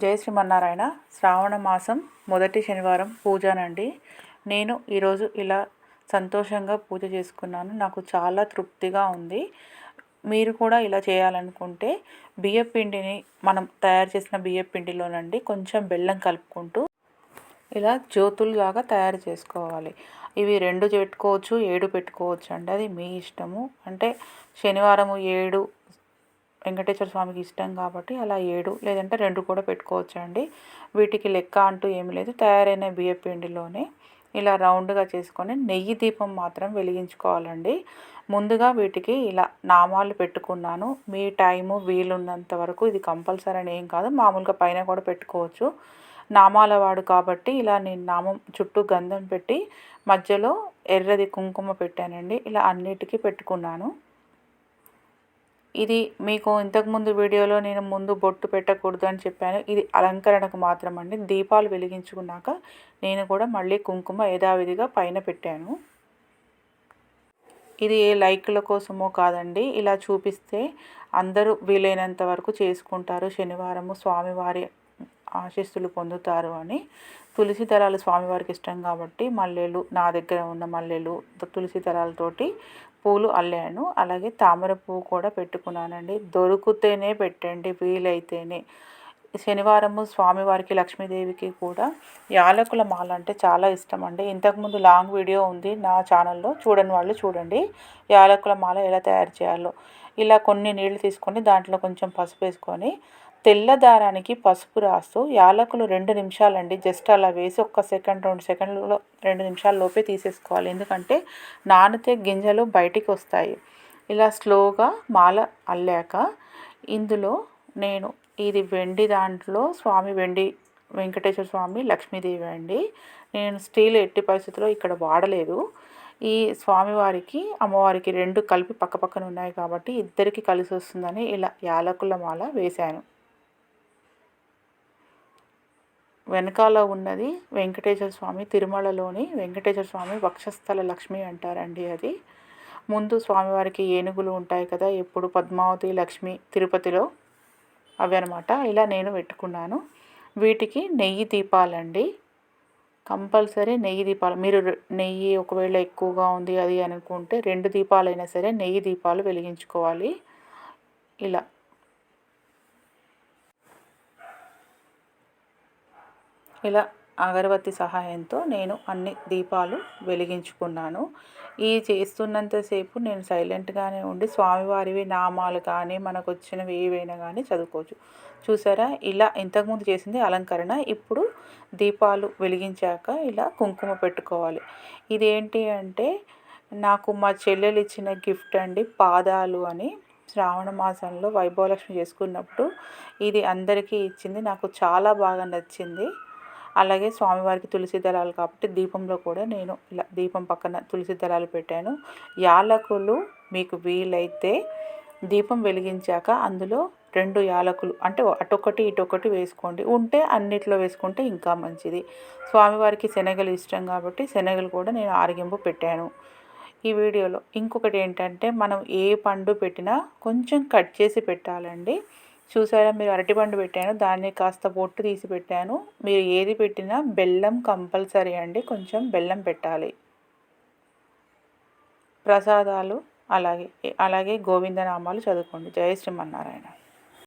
జయ శ్రీమన్నారాయణ. శ్రావణ మాసం మొదటి శనివారం పూజనండి. నేను ఈరోజు ఇలా సంతోషంగా పూజ చేసుకున్నాను. నాకు చాలా తృప్తిగా ఉంది. మీరు కూడా ఇలా చేయాలనుకుంటే బియ్య పిండిని మనం తయారు చేసిన బియ్య పిండిలోనండి కొంచెం బెల్లం కలుపుకుంటూ ఇలా జ్యోతులులాగా తయారు చేసుకోవాలి. ఇవి రెండు పెట్టుకోవచ్చు ఏడు పెట్టుకోవచ్చు అండి అది మీ ఇష్టము. అంటే శనివారము ఏడు వెంకటేశ్వర స్వామికి ఇష్టం కాబట్టి అలా ఏడు లేదంటే రెండు కూడా పెట్టుకోవచ్చండి. వీటికి లెక్క అంటూ ఏమి లేదు. తయారైన బియ్య పిండిలోనే ఇలా రౌండ్గా చేసుకొని నెయ్యి దీపం మాత్రం వెలిగించుకోవాలండి. ముందుగా వీటికి ఇలా నామాలు పెట్టుకున్నాను. మీ టైము వీలున్నంత వరకు ఇది కంపల్సరీ అని ఏం కాదు. మామూలుగా పైన కూడా పెట్టుకోవచ్చు. నామాల వాడు కాబట్టి ఇలా నేను నామం చుట్టూ గంధం పెట్టి మధ్యలో ఎర్రది కుంకుమ పెట్టానండి. ఇలా అన్నిటికీ పెట్టుకున్నాను. ఇది మీకు ఇంతకుముందు వీడియోలో నేను ముందు బొట్టు పెట్టకూడదు అని చెప్పాను. ఇది అలంకరణకు మాత్రం అండి దీపాలు వెలిగించుకున్నాక నేను కూడా మళ్ళీ కుంకుమ యథావిధిగా పైన పెట్టాను. ఇది ఏ లైక్ల కోసమో కాదండి. ఇలా చూపిస్తే అందరూ వీలైనంత వరకు చేసుకుంటారు. శనివారము స్వామివారి ఆశీస్సులు పొందుతారు అని. తులసి దళాలు స్వామివారికి ఇష్టం కాబట్టి మల్లెలు నా దగ్గర ఉన్న మల్లెలు తులసి దళాలతోటి పూలు అల్లాను. అలాగే తామర పువ్వు కూడా పెట్టుకున్నానండి. దొరికితేనే పెట్టండి వీలైతేనే. శనివారము స్వామివారికి లక్ష్మీదేవికి కూడా యాలకుల మాల అంటే చాలా ఇష్టం అండి. ఇంతకుముందు లాంగ్ వీడియో ఉంది నా ఛానల్లో. చూడని వాళ్ళు చూడండి యాలకుల మాల ఎలా తయారు చేయాలో. ఇలా కొన్ని నీళ్ళు తీసుకొని దాంట్లో కొంచెం పసుపు వేసుకొని తెల్ల దారానికి పసుపు రాస్తూ యాలకులు రెండు నిమిషాలండి. జస్ట్ అలా వేసి ఒక్క సెకండ్ రెండు సెకండ్లలో రెండు నిమిషాల లోపే తీసేసుకోవాలి. ఎందుకంటే నానితే గింజలు బయటికి వస్తాయి. ఇలా స్లోగా మాల అల్లాక ఇందులో నేను ఇది వెండి దాంట్లో స్వామి వెండి వెంకటేశ్వర స్వామి లక్ష్మీదేవి అండి. నేను స్టీల్ ఎట్టి పరిస్థితుల్లో ఇక్కడ వాడలేదు. ఈ స్వామివారికి అమ్మవారికి రెండు కలిపి పక్క పక్కన ఉన్నాయి కాబట్టి ఇద్దరికి కలిసి వస్తుందని ఇలా యాలకుల మాల వేశాను. వెనకాల ఉన్నది వెంకటేశ్వర స్వామి తిరుమలలోని వెంకటేశ్వర స్వామి వక్షస్థల లక్ష్మి అంటారండి అది. ముందు స్వామివారికి ఏనుగులు ఉంటాయి కదా ఎప్పుడు పద్మావతి లక్ష్మి తిరుపతిలో అవి అనమాట ఇలా నేను పెట్టుకున్నాను. వీటికి నెయ్యి దీపాలండి. కంపల్సరీ నెయ్యి దీపాలు. మీరు నెయ్యి ఒకవేళ ఎక్కువగా ఉంది అది అనుకుంటే రెండు దీపాలైనా సరే నెయ్యి దీపాలు వెలిగించుకోవాలి. ఇలా. ఇలా అగరబత్తి సహాయంతో నేను అన్ని దీపాలు వెలిగించుకున్నాను. ఈ చేస్తున్నంతసేపు నేను సైలెంట్గానే ఉండి స్వామివారివి నామాలు కానీ మనకు వచ్చినవి ఏవైనా కానీ చదువుకోవచ్చు. చూసారా? ఇలా ఇంతకుముందు చేసింది అలంకరణ. ఇప్పుడు దీపాలు వెలిగించాక ఇలా కుంకుమ పెట్టుకోవాలి. ఇదేంటి అంటే నాకు మా చెల్లెలు ఇచ్చిన గిఫ్ట్ అండి పాదాలు అని శ్రావణ మాసంలో వైభవలక్ష్మి చేసుకున్నప్పుడు ఇది అందరికీ ఇచ్చింది. నాకు చాలా బాగా నచ్చింది. అలాగే స్వామివారికి తులసి దళాలు కాబట్టి దీపంలో కూడా నేను ఇలా దీపం పక్కన తులసి దళాలు పెట్టాను. యాలకులు మీకు వీలైతే దీపం వెలిగించాక అందులో రెండు యాలకులు అంటే అటొకటి ఇటొకటి వేసుకోండి. ఉంటే అన్నిట్లో వేసుకుంటే ఇంకా మంచిది. స్వామివారికి శనగలు ఇష్టం కాబట్టి శనగలు కూడా నేను ఆరగింపు పెట్టాను. ఈ వీడియోలో ఇంకొకటి ఏంటంటే మనం ఏ పండు పెట్టినా కొంచెం కట్ చేసి పెట్టాలండి. చూసారా మీరు అరటిపండు పెట్టాను దాన్ని కాస్త పొట్టు తీసి పెట్టాను. మీరు ఏది పెట్టినా బెల్లం కంపల్సరీ అండి కొంచెం బెల్లం పెట్టాలి. ప్రసాదాలు అలాగే అలాగే గోవిందనామాలు చదువుకోండి. జయ శ్రీమన్నారాయణ.